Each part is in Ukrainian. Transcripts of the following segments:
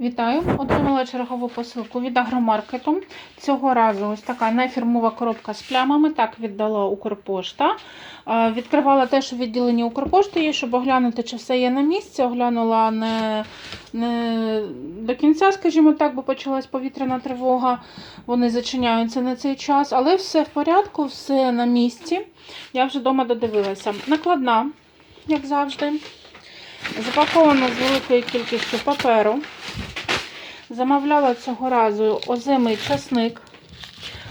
Вітаю! Отримала чергову посилку від агромаркету. Цього разу ось така нефірмова коробка з плямами. Так віддала Укрпошта. Е, Відкривала теж у відділенні Укрпошти, щоб оглянути, чи все є на місці. Оглянула не, не до кінця, скажімо так, бо почалась повітряна тривога. Вони зачиняються на цей час, але все в порядку, все на місці. Я вже вдома додивилася. Накладна, як завжди. Запакована з великою кількістю паперу. Замовляла цього разу озимий часник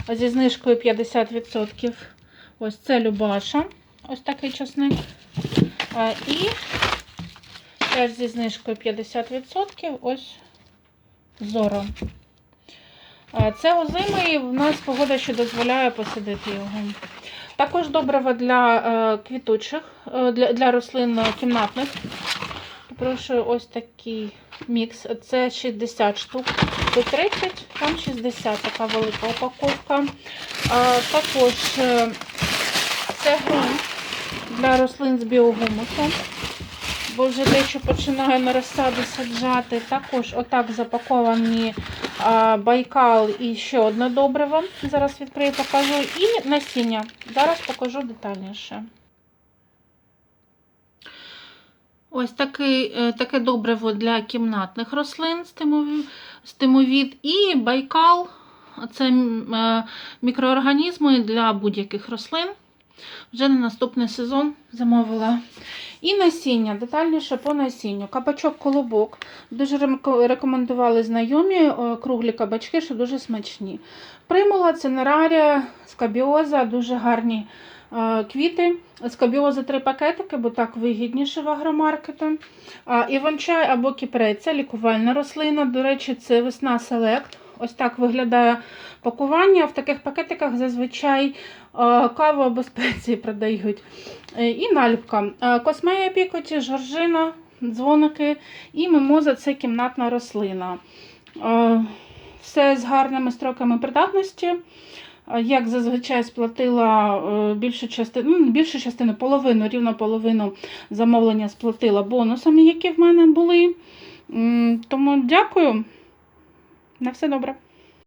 зі знижкою 50%. Ось це Любаша. Ось такий часник. І теж зі знижкою 50%. Ось Зоро. Це озимий, в нас погода ще дозволяє посадити його. Також добриво для е, квітучих, е, для, для рослин кімнатних. Прошу ось такий мікс. Це 60 штук. Тут 30, там 60, така велика упаковка. А, також е, це ґрунт для рослин з біогумусом. Бо вже дещо починаю на розсаду саджати. Також отак запаковані а, байкал і ще одне добриво. Зараз відкрию, покажу. І насіння. Зараз покажу детальніше. Ось такий, е, таке добриво для кімнатних рослин стимові- стимовід і байкал це е, мікроорганізми для будь-яких рослин. Вже на наступний сезон замовила. І насіння, детальніше по насінню. Кабачок колобок. Дуже рекомендували знайомі е, круглі кабачки, що дуже смачні. Примула, цинерарія, скабіоза, дуже гарні е, квіти. Скабіоза три пакетики, бо так вигідніше в агромаркету. Іван-чай або кіпрець це лікувальна рослина. До речі, це весна селект. Ось так виглядає пакування. В таких пакетиках зазвичай е, каву або спеції продають. Е, І наліпка. Космея пікоті, жоржина, дзвоники і мимоза це кімнатна рослина. Все з гарними строками придатності. Як зазвичай сплатила е, більшу частину, ну, більшу частину, половину, рівно половину замовлення сплатила бонусами, які в мене були. Тому дякую. На все добре.